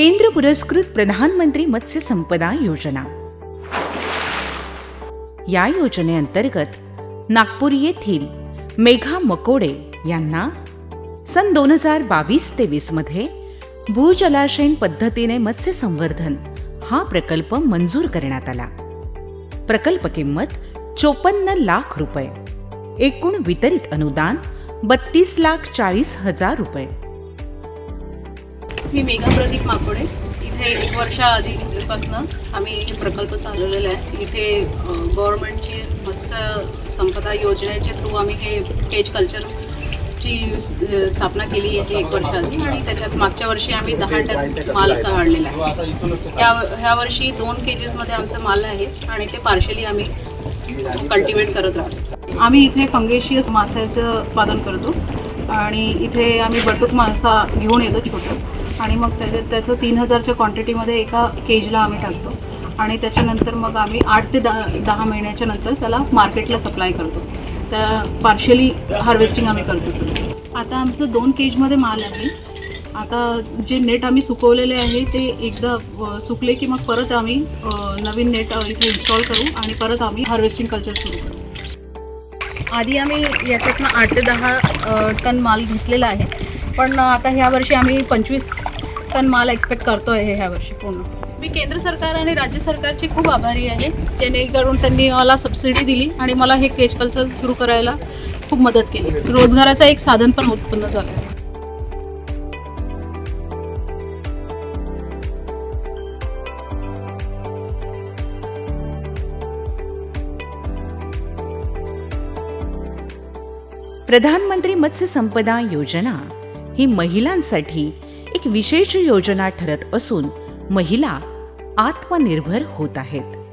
केंद्र पुरस्कृत प्रधानमंत्री मत्स्य संपदा योजना. या योजनेअंतर्गत नागपूर येथील मेघा मकोडे यांना सन दोन हजार बावीस तेवीसमध्ये भूजलाशयन पद्धतीने मत्स्य संवर्धन हा प्रकल्प मंजूर करण्यात आला. प्रकल्प किंमत चोपन्न लाख रुपये. एकूण वितरित अनुदान बत्तीस लाख चाळीस हजार रुपये. मी मेघा प्रदीप माकोडे. इथे एक वर्षाआधीपासनं आम्ही हे प्रकल्प चालवलेला आहे. इथे गव्हर्नमेंटची मत्स्य संपदा योजनेच्या थ्रू आम्ही हे केज कल्चरची ची स्थापना केली आहे एक वर्षाआधी. आणि त्याच्यात मागच्या वर्षी आम्ही दहा टन माल काढलेला आहे. ह्या ह्या वर्षी दोन केजीसमध्ये आमचं माल आहे आणि ते पार्शली आम्ही कल्टिवेट करत राहतो. आम्ही इथे फंगेशियस माशाचं उत्पादन करतो. आणि इथे आम्ही बटूक मासा घेऊन येतो छोटं. आणि मग त्याच्या त्याचं तीन हजारच्या क्वांटिटीमध्ये एका केजला आम्ही टाकतो. आणि त्याच्यानंतर मग आम्ही आठ ते दहा दहा महिन्याच्या नंतर त्याला मार्केटला सप्लाय करतो. त्या पार्शली हार्वेस्टिंग आम्ही करतो सर आता आमचं दोन केजमध्ये माल आहे. आता जे नेट आम्ही सुकवलेले आहे ते एकदा सुकले की मग परत आम्ही नवीन नेट इथे इन्स्टॉल करू आणि परत आम्ही हार्वेस्टिंग कल्चर सुरू करू. आधी आम्ही याच्यातनं आठ ते दहा टन माल घेतलेला आहे. पण आता ह्या वर्षी आम्ही पंचवीस टन माल एक्सपेक्ट करतो आहे ह्या वर्षी पूर्ण. मी केंद्र सरकार आणि राज्य सरकारची खूप आभारी आहे जेणेकरून त्यांनी मला सबसिडी दिली आणि मला हे केज कल्चर सुरू करायला खूप मदत केली. रोजगाराचं एक साधन पण उत्पन्न झालं. प्रधानमंत्री मत्स्य संपदा योजना ही महिलांसाठी एक विशेष योजना ठरत असून महिला आत्मनिर्भर होत आहेत.